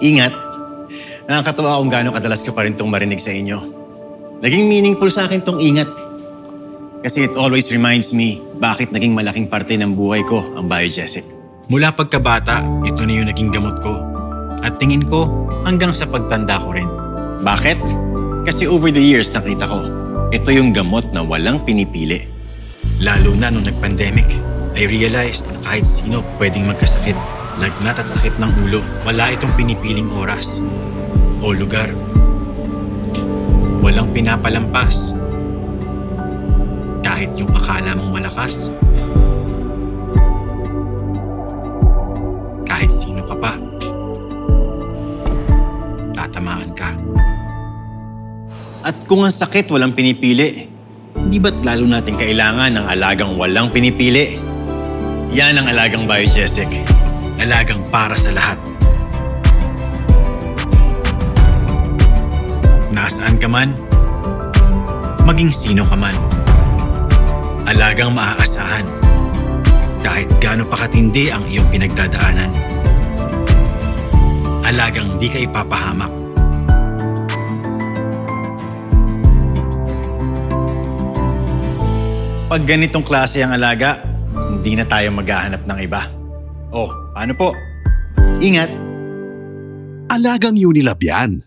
Ingat. Nakakatawa kung gaano kadalas ko pa rin itong marinig sa inyo. Naging meaningful sa akin tong ingat. Kasi it always reminds me bakit naging malaking parte ng buhay ko ang biogesic. Mula pagkabata, ito na yung naging gamot ko. At tingin ko, hanggang sa pagtanda ko rin. Bakit? Kasi over the years nakita ko, ito yung gamot na walang pinipili. Lalo na nung nag-pandemic, I realized na kahit sino pwedeng magkasakit. Lagnat at sakit ng ulo, wala itong pinipiling oras o lugar. Walang pinapalampas. Kahit yung akala mong malakas. Kahit sino ka pa. Tatamaan ka. At kung ang sakit walang pinipili, hindi ba't lalo natin kailangan ng alagang walang pinipili? Yan ang alagang biogesic. Alagang para sa lahat. Nasaan ka man, maging sino ka man. Alagang maaasahan. Kahit gaano pa katindi ang iyong pinagdadaanan. Alagang di ka ipapahamak. Pag ganitong klase ang alaga, hindi na tayo maghahanap ng iba. Oh, paano po? Ingat! Alagang Unilab yan.